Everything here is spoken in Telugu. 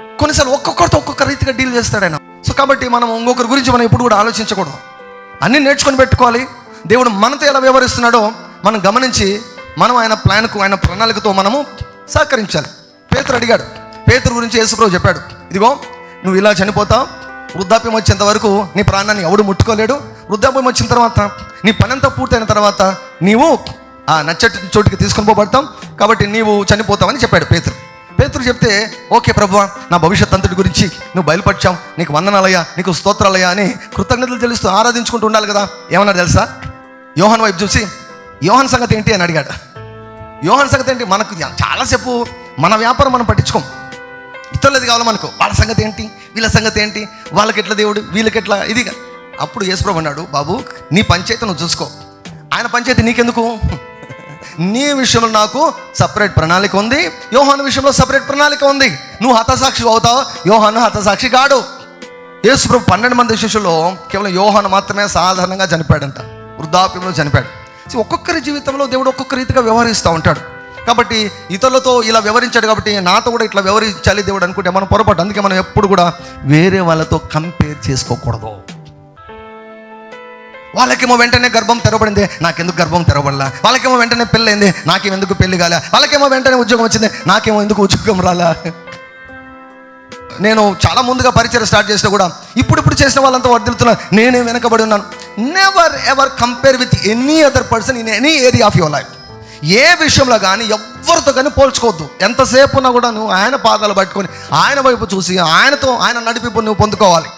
కొన్నిసార్లు ఒక్కొక్కరితో ఒక్కొక్క రీతిగా డీల్ చేస్తాడు ఆయన. సో కాబట్టి మనం ఇంకొకరి గురించి మనం ఎప్పుడు కూడా ఆలోచించకూడదు. అన్నీ నేర్చుకొని పెట్టుకోవాలి. దేవుడు మనతో ఎలా వ్యవహరిస్తున్నాడో మనం గమనించి మనం ఆయన ప్లాన్కు ఆయన ప్రణాళికతో మనము సహకరించాలి. పేతురు అడిగాడు. పేతురు గురించి యేసుప్రభు చెప్పాడు. ఇదిగో నువ్వు ఇలా చనిపోతావు. వృద్ధాప్యం వచ్చేంత వరకు నీ ప్రాణాన్ని ఎవడు ముట్టుకోలేడు. వృద్ధాప్యం వచ్చిన తర్వాత నీ పనంతా పూర్తయిన తర్వాత నీవు ఆ నచ్చటి చోటికి తీసుకొని పోబడతాం కాబట్టి నీవు చనిపోతావని చెప్పాడు పేతురు. పేతురు చెప్తే ఓకే ప్రభు నా భవిష్యత్ అంతటి గురించి నువ్వు బయలుపరిచాం నీకు వందనాలయ్యా నీకు స్తోత్రాలయ్యా అని కృతజ్ఞతలు తెలుస్తూ ఆరాధించుకుంటూ ఉండాలి కదా. ఏమన్నా తెలుసా? యోహన్ వైపు చూసి యోహన్ సంగతి ఏంటి? అని అడిగాడు. యోహన్ సంగతి ఏంటి? మనకు చాలాసేపు మన వ్యాపారం మనం పట్టించుకోం. ఇతరులది కావాలి మనకు. వాళ్ళ సంగతి ఏంటి? వీళ్ళ సంగతి ఏంటి? వాళ్ళకి ఎట్లా దేవుడు? వీళ్ళకి ఎట్లా? ఇది అప్పుడు యేసుప్రభు అన్నాడు బాబు నీ పంచాయతీ నువ్వు చూసుకో. ఆయన పంచాయతీ నీకెందుకు? నీ విషయంలో నాకు సపరేట్ ప్రణాళిక ఉంది. యోహాను విషయంలో సపరేట్ ప్రణాళిక ఉంది. నువ్వు హతసాక్షి అవుతావు. యోహాను హతసాక్షి కాడు. యేసుప్రభు పన్నెండు మంది శిష్యులో కేవలం యోహాను మాత్రమే సాధారణంగా చనిపోయాడంట. వృద్ధాప్యంలో చనిపోయాడు. ఒక్కొక్కరి జీవితంలో దేవుడు ఒక్కొక్క రీతిగా వ్యవహరిస్తూ ఉంటాడు. కాబట్టి ఇతరులతో ఇలా వ్యవహరించాడు కాబట్టి నాతో కూడా ఇట్లా వ్యవహరించాలి దేవుడు అనుకుంటే మనం పొరపాటు. అందుకే మనం ఎప్పుడు కూడా వేరే వాళ్ళతో కంపేర్ చేసుకోకూడదు. వాళ్ళకేమో వెంటనే గర్భం తెరవబడింది. నాకెందుకు గర్భం తెరవబడలా? వాళ్ళకేమో వెంటనే పెళ్ళైంది. అయింది నాకేమో ఎందుకు పెళ్ళి కాలే? వాళ్ళకేమో వెంటనే ఉద్యోగం వచ్చింది. నాకేమో ఎందుకు ఉద్యోగం రాలా? నేను చాలా ముందుగా పరిచయం స్టార్ట్ చేసినా కూడా ఇప్పుడు ఇప్పుడు చేసిన వాళ్ళంతా వర్దిలుతున్నారు నేనే వెనకబడి ఉన్నాను. Never ever compare with any other person in any area of your life ఏ విషయంలో కానీ ఎవరితో కానీ పోల్చుకోవద్దు. ఎంతసేపు ఉన్నా కూడా నువ్వు ఆయన పాదాలు పట్టుకొని ఆయన వైపు చూసి ఆయనతో ఆయన నడిపి నువ్వు పొందుకోవాలి.